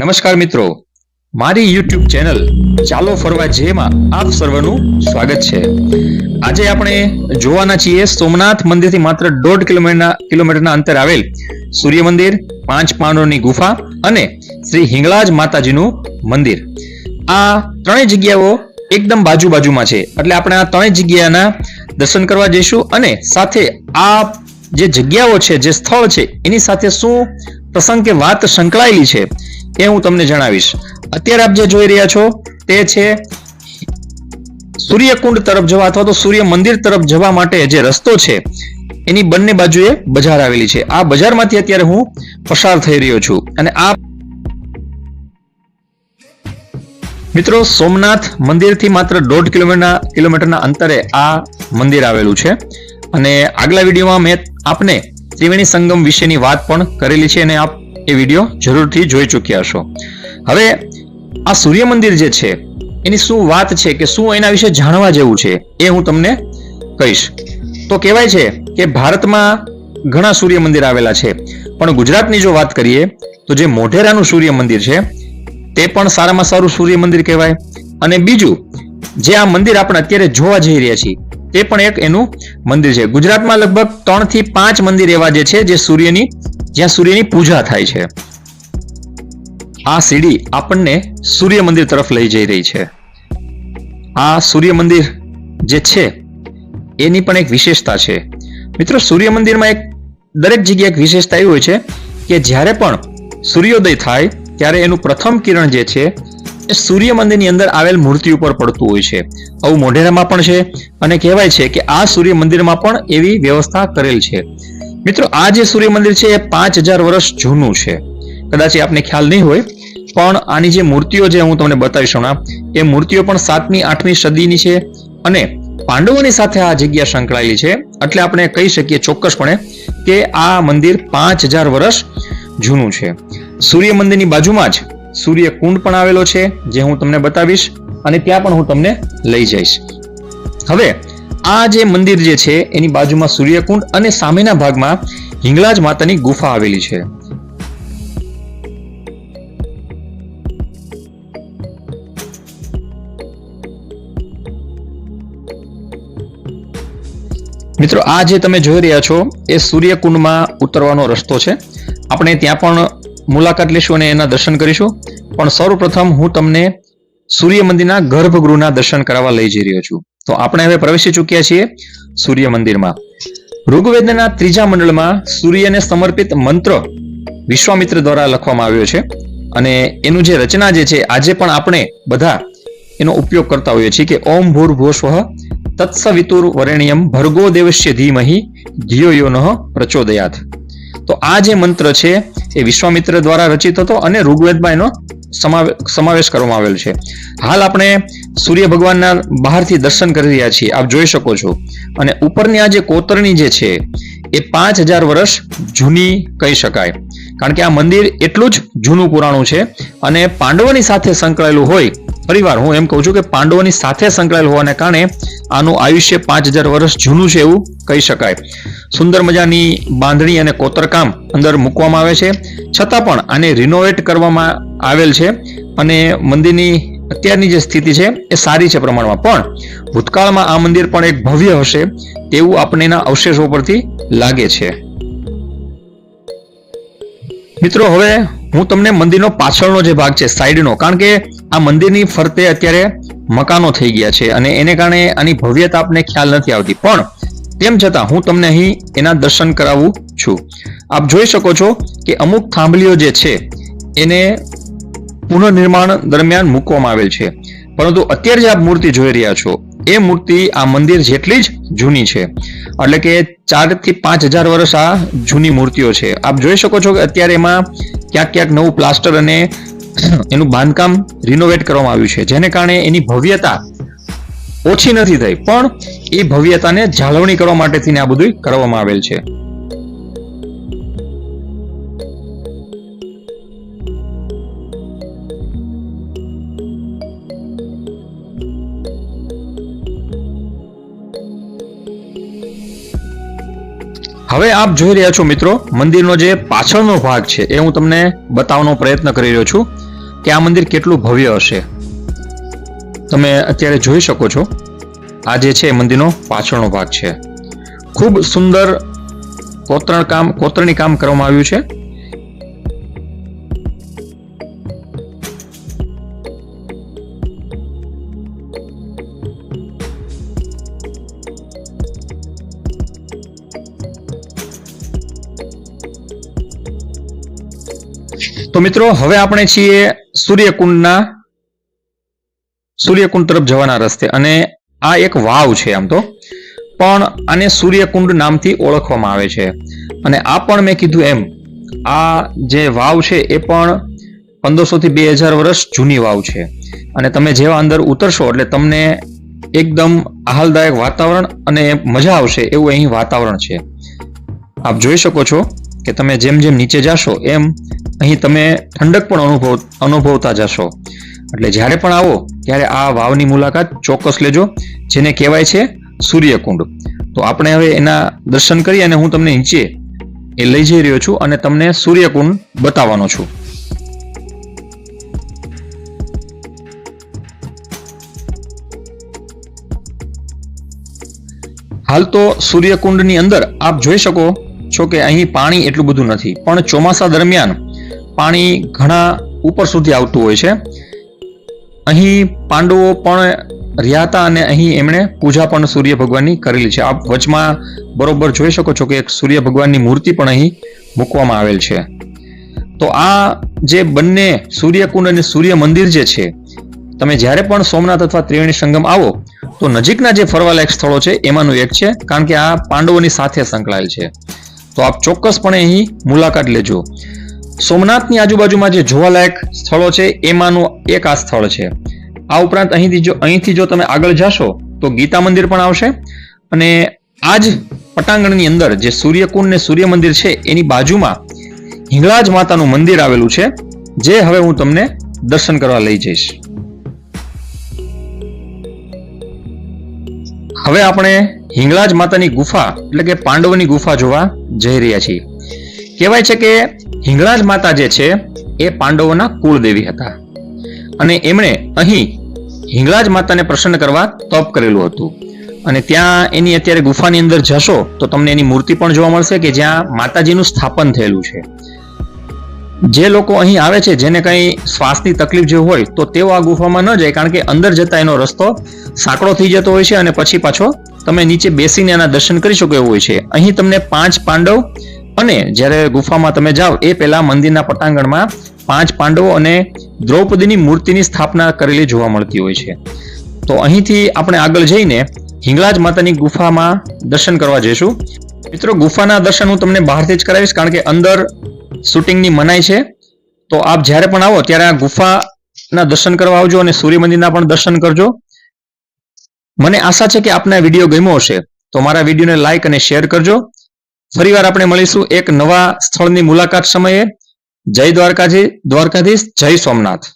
નમસ્કાર મિત્રો. મારી યુટ્યુબ ચેનલ ચાલો ફરવા જેમાં આપ સર્વનું સ્વાગત છે. આજે આપણે જોવાના છીએ સોમનાથ મંદિરથી માત્ર દોઢ કિલોમીટરના કિલોમીટરના અંતર આવેલ સૂર્ય મંદિર, પાંચ પાંડવોની ગુફા અને શ્રી હિંગળાજ માતાજીનું મંદિર. આ ત્રણેય જગ્યાઓ એકદમ બાજુ બાજુમાં છે. એટલે આપણે આ ત્રણેય જગ્યાના દર્શન કરવા જઈશું અને સાથે આ જે જગ્યાઓ છે, જે સ્થળ છે, એની સાથે શું પ્રસંગ કે વાત સંકળાયેલી છે એ હું તમને જણાવીશ. અત્યારે આપ જે જોઈ રહ્યા છો, તે છે સૂર્યકુંડ તરફ જવા અથવા તો સૂર્ય મંદિર તરફ જવા માટે જે રસ્તો છે, એની બંને બાજુએ બજાર આવેલી છે. આ બજારમાંથી અત્યારે હું પસાર થઈ રહ્યો છું. અને આ મિત્રો, સોમનાથ મંદિરથી માત્ર દોઢ કિલોમીટરના કિલોમીટરના અંતરે આ મંદિર આવેલું છે. અને આગલા વિડીયોમાં મેં આપને ત્રિવેણી સંગમ વિશેની વાત પણ કરેલી છે અને આપ એ વીડિયો જરૂરથી જોઈ ચૂક્યા હશો. હવે આ સૂર્ય મંદિર જે છે, એની શું વાત છે કે શું એના વિશે જાણવા જેવું છે એ હું તમને કહીશ. તો કહેવાય છે કે ભારતમાં ઘણા સૂર્ય મંદિર આવેલા છે. પણ ગુજરાતની જો વાત કરીએ, તો જે મોઢેરાનું સૂર્ય મંદિર છે, તે પણ સારામાં સારું સૂર્ય મંદિર કહેવાય. અને બીજું, જે આ મંદિર આપણે અત્યારે જોવા જઈ રહ્યા છીએ, તે પણ એક એનું મંદિર છે. ગુજરાતમાં લગભગ ત્રણથી પાંચ મંદિર એવા જે છે, જે સૂર્યની જ્યાં સૂર્યની પૂજા થાય છે. આ સીડી આપણને સૂર્ય મંદિર તરફ લઈ જઈ રહી છે. આ સૂર્ય મંદિર જે છે, એની પણ એક વિશેષતા છે. મિત્રો, સૂર્ય મંદિરમાં એક દરેક જગ્યાએ એક વિશેષતા એવી હોય છે કે જ્યારે પણ સૂર્યોદય થાય, ત્યારે એનું પ્રથમ કિરણ જે છે, એ સૂર્ય મંદિરની અંદર આવેલ મૂર્તિ ઉપર પડતું હોય છે. આવું મોઢેરામાં પણ છે અને કહેવાય છે કે આ સૂર્ય મંદિરમાં પણ એવી વ્યવસ્થા કરેલ છે. મિત્રો, આ જે સૂર્ય મંદિર છે એ પાંચ હજાર વર્ષ જૂનું છે. કદાચ આપને ખ્યાલ નહીં હોય, પણ આની જે મૂર્તિઓ જે હું તમને બતાવીશ હમણાં, એ મૂર્તિઓ પણ સાતમી, આઠમી સદીની છે અને પાંડવોની સાથે આ જગ્યા સંકળાયેલી છે. એટલે આપણે કહી શકીએ ચોક્કસપણે કે આ મંદિર પાંચ હજાર વર્ષ જૂનું છે. સૂર્ય મંદિરની બાજુમાં જ સૂર્ય કુંડ પણ આવેલો છે, જે હું તમને બતાવીશ અને ત્યાં પણ હું તમને લઈ જઈશ. હવે આ જે મંદિર જે છે, એની બાજુમાં સૂર્યકુંડ અને સામેના ભાગમાં હિંગલાજ માતાની ગુફા આવેલી છે. મિત્રો, આ જે તમે જોઈ રહ્યા છો, એ સૂર્યકુંડમાં ઉતરવાનો રસ્તો છે. આપણે ત્યાં પણ મુલાકાત લઈશું અને એના દર્શન કરીશું. પણ સૌપ્રથમ હું તમને સૂર્ય મંદિરના ગર્ભગૃહના દર્શન કરાવવા લઈ જઈ રહ્યો છું. તો આપણે હવે પ્રવેશી ચૂક્યા છીએ સૂર્ય મંદિરમાં. ઋગ્વેદના ત્રીજા મંડળમાં સૂર્યને સમર્પિત મંત્ર વિશ્વામિત્ર દ્વારા લખવામાં આવ્યો છે. અને એનું જે રચના જે છે, આજે પણ આપણે બધા એનો ઉપયોગ કરતા હોઈએ છીએ કે ઓમ ભૂર ભૂસ્વ તત્સવિતુર વરેણ્યમ ભર્ગો દેવસ્ય ધીમહી ધિયો યો પ્રચોદયાત. તો આ જે મંત્ર છે એ વિશ્વામિત્ર દ્વારા રચિત હતો અને ઋગ્વેદમાં એનો સમાવેશ કરવામાં આવેલ છે. હાલ આપણે સૂર્ય ભગવાનના બહારથી દર્શન કરી રહ્યા છીએ. આપ જોઈ શકો છો. અને ઉપરની આ જે કોતરણી જે છે એ પાંચ હજાર વર્ષ જૂની કહી શકાય. કારણ કે આ મંદિર એટલું જ જૂનું પુરાણું છે અને પાંડવોની સાથે સંકળાયેલું હોય પરિવાર, હું એમ કહું છું કે પાંડવોની સાથે સંકળાયેલ હોવાને કારણે આનું આયુષ્ય પાંચ હજાર વર્ષ જૂનું છે એવું કહી શકાય. સુંદર મજાની બાંધણી અને કોતરકામ અંદર મૂકવામાં આવે છે. છતાં પણ આને રિનોવેટ કરવામાં આવેલ છે અને મંદિરની અત્યારની જે સ્થિતિ છે એ સારી છે પ્રમાણમાં. પણ ભૂતકાળમાં આ મંદિર પણ એક ભવ્ય હશે તેવું આપણને એના અવશેષો પરથી લાગે છે. મિત્રો, હવે હું તમને મંદિરનો પાછળનો જે ભાગ છે સાઈડનો કારણ કે આ મંદિરની ફરતે અત્યારે મકાનો થઈ ગયા છે અને એને કારણે આની ભવ્યતા આપને ખ્યાલ નથી આવતી. પણ તેમ છતાં હું તમને અહીં એના દર્શન કરાવું છું. આપ જોઈ શકો છો કે અમુક થાંભલીઓ જે છે, એને પુનઃનિર્માણ દરમિયાન મૂકવામાં આવેલ છે. પરંતુ અત્યારે જે આપ મૂર્તિ જોઈ રહ્યા છો એ મૂર્તિ આ મંદિર જેટલી જ જૂની છે. એટલે કે ચારથી પાંચ હજાર વર્ષ આ જૂની મૂર્તિઓ છે. આપ જોઈ શકો છો કે અત્યારે એમાં ક્યાંક ક્યાંક નવું પ્લાસ્ટર અને એનું બાંધકામ રિનોવેટ કરવામાં આવ્યું છે. જેને કારણે એની ભવ્યતા ઓછી નથી થઈ. પણ એ ભવ્યતાને જાળવણી કરવા માટે થઈને આ બધું કરવામાં આવેલ છે. હવે આપ જોઈ રહ્યા છો મિત્રો, મંદિરનો જે પાછળનો ભાગ છે એ હું તમને બતાવવાનો પ્રયત્ન કરી રહ્યો છું કે આ મંદિર કેટલું ભવ્ય હશે. તમે અત્યારે જોઈ શકો છો, આ જે છે મંદિરનો પાછળનો ભાગ છે. ખૂબ સુંદર કોતરણ કામ કોતરણી કામ કરવામાં આવ્યું છે. તો મિત્રો, હવે આપણે છીએ સૂર્યકુંડના, સૂર્યકુંડ તરફ જવાના રસ્તે. અને આ એક વાવ છે આમ તો. પણ આને સૂર્યકુંડ નામથી ઓળખવામાં આવે છે. અને આ પણ મેં કીધું એમ, આ જે વાવ છે એ પણ પંદરસો થી બે હજાર વર્ષ જૂની વાવ છે. અને તમે જેવા અંદર ઉતરશો, એટલે તમને એકદમ આહલાદાયક વાતાવરણ અને મજા આવશે એવું અહીં વાતાવરણ છે. આપ જોઈ શકો છો કે તમે જેમ જેમ નીચે જાશો, એમ અહીં તમે ઠંડક પણ અનુભવ, અનુભવતા જશો. એટલે જ્યારે પણ આવો, ત્યારે આ વાવની મુલાકાત ચોક્કસ લેજો, જેને કહેવાય છે સૂર્યકુંડ. તો આપણે હવે એના દર્શન કરી અને હું તમને નીચે એ લઈ જઈ રહ્યો છું અને તમને સૂર્યકુંડ બતાવવાનો છું. હાલ તો સૂર્યકુંડની અંદર આપ જોઈ શકો છો કે અહીં પાણી એટલું બધું નથી, પણ ચોમાસા દરમિયાન પાણી ઘણા ઉપર સુધી આવતું હોય છે. અહીં પાંડવો પણ રહ્યા હતા અને અહીં એમણે પૂજા પણ સૂર્ય ભગવાનની કરેલી છે. આપ વચમાં બરોબર જોઈ શકો છો કે એક સૂર્ય ભગવાનની મૂર્તિ પણ અહીં મૂકવામાં આવેલ છે. તો આ જે બંને સૂર્યકુંડ અને સૂર્ય મંદિર જે છે, તમે જ્યારે પણ સોમનાથ અથવા ત્રિવેણી સંગમ આવો, તો નજીકના જે ફરવાલાયક સ્થળો છે, એમાંનું એક છે, કારણ કે આ પાંડવોની સાથે સંકળાયેલ છે. તો આપ ચોક્કસપણે અહીં મુલાકાત લેજો. સોમનાથની આજુબાજુમાં જે જોવાલાયક સ્થળો છે, એમાંનું એક આ સ્થળ છે. આ ઉપરાંત અહીંથી જો અહીંથી જો તમે આગળ જાશો, તો ગીતા મંદિર પણ આવશે. અને આ જ પટાંગણની અંદર જે સૂર્યકુંડ ને સૂર્ય મંદિર છે, એની બાજુમાં હિંગળાજ માતાનું મંદિર આવેલું છે, જે હવે હું તમને દર્શન કરવા લઈ જઈશ. હવે આપણે હિંગળાજ માતાની ગુફા, એટલે કે પાંડવની ગુફા જોવા જઈ રહ્યા છીએ. કહેવાય છે કે હિંગળાજ માતા જે છે, એ પાંડવોના કુળદેવી હતા. અને એમણે અહીં હિંગળાજ માતાને પ્રસન્ન કરવા તપ કરેલું હતું. અને ત્યાં એની અત્યારે ગુફાની અંદર જશો, તો તમને એની મૂર્તિ પણ જોવા મળશે કે જ્યાં માતાજીનું સ્થાપન થયેલું છે. જે લોકો અહીં આવે છે, જેને કંઈ શ્વાસની તકલીફ જે હોય, તો તેઓ આ ગુફામાં ન જાય, કારણ કે અંદર જતા એનો રસ્તો સાંકડો થઈ જતો હોય છે અને પછી પાછો તમે નીચે બેસીને એના દર્શન કરી શકો એવું હોય છે. અહીં તમને પાંચ પાંડવ અને જ્યારે ગુફામાં તમે જાઓ, એ પહેલા મંદિરના પટાંગણમાં પાંચ પાંડવો અને દ્રૌપદીની મૂર્તિની સ્થાપના કરેલી જોવા મળતી હોય છે. તો અહીંથી આપણે આગળ જઈને હિંગળાજ માતાની ગુફામાં દર્શન કરવા જઈશું. મિત્રો, ગુફાના દર્શન હું તમને બહારથી જ કરાવીશ કારણ કે અંદર શૂટિંગની મનાઈ છે. તો આપ જ્યારે પણ આવો ત્યારે આ ગુફાના દર્શન કરવા આવજો અને સૂર્ય મંદિરના પણ દર્શન કરજો. મને આશા છે કે આપને વીડિયો ગમ્યો હશે. તો મારા વિડીયોને લાઈક અને શેર કરજો. ફરીવાર આપણે મળીશું એક નવા સ્થળની મુલાકાત સમયે. જય દ્વારકાજી દ્વારકાધીશ જય સોમનાથ.